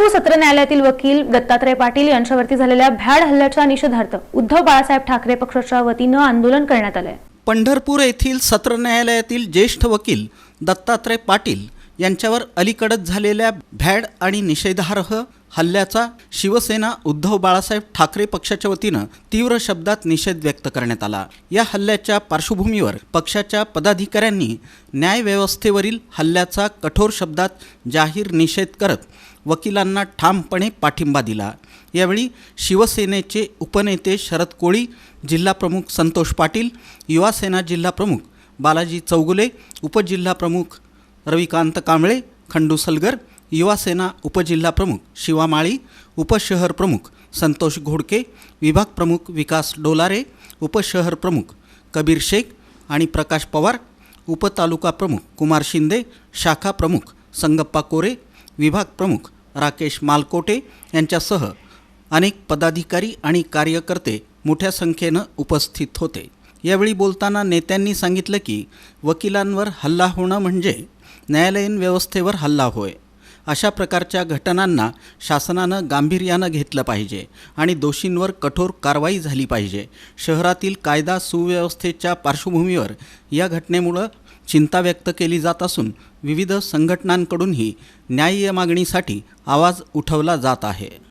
कोल्हापूर सत्र न्यायालयातील वकील दत्तात्रय पाटील यांच्यावरती झालेल्या भ्याड हल्ल्याच्या निषेधार्थ उद्धव बाळासाहेब ठाकरे पक्षाच्या वतीनं आंदोलन करण्यात आलंय. पंढरपूर येथील सत्र न्यायालयातील ज्येष्ठ वकील दत्तात्रय पाटील यांच्यावर अलीकडच झालेल्या भॅड आणि निषेधार्ह हल्ल्याचा शिवसेना उद्धव बाळासाहेब ठाकरे पक्षाच्या वतीनं तीव्र शब्दात निषेध व्यक्त करण्यात आला. या हल्ल्याच्या पार्श्वभूमीवर पक्षाच्या पदाधिकाऱ्यांनी न्यायव्यवस्थेवरील हल्ल्याचा कठोर शब्दात जाहीर निषेध करत वकिलांना ठामपणे पाठिंबा दिला. यावेळी शिवसेनेचे उपनेते शरद कोळी जिल्हाप्रमुख संतोष पाटील युवासेना जिल्हाप्रमुख बालाजी चौगुले उपजिल्हाप्रमुख रविकांत कांबळे खंडू सलगर युवासेना उपजिल्हाप्रमुख शिवा माळी उपशहर प्रमुख संतोष घोडके विभाग प्रमुख विकास डोलारे उपशहर प्रमुख कबीर शेख आणि प्रकाश पवार उपतालुका प्रमुख कुमार शिंदे शाखा प्रमुख संगप्पा कोरे विभाग प्रमुख राकेश मालकोटे यांच्यासह अनेक पदाधिकारी आणि कार्यकर्ते मोठ्या संख्येनं उपस्थित होते. यावेळी बोलताना नेत्यांनी सांगितलं की वकिलांवर हल्ला होणं म्हणजे न्यायालयीन व्यवस्थेवर हल्ला होय. अशा प्रकारच्या घटनांना शासनानं गांभीर्यानं घेतलं पाहिजे आणि दोषींवर कठोर कारवाई झाली पाहिजे. शहरातील कायदा सुव्यवस्थेच्या पार्श्वभूमीवर या घटनेमुळं चिंता व्यक्त केली जात असून विविध संघटनांकडूनही न्याय्य मागणीसाठी आवाज उठवला जात आहे.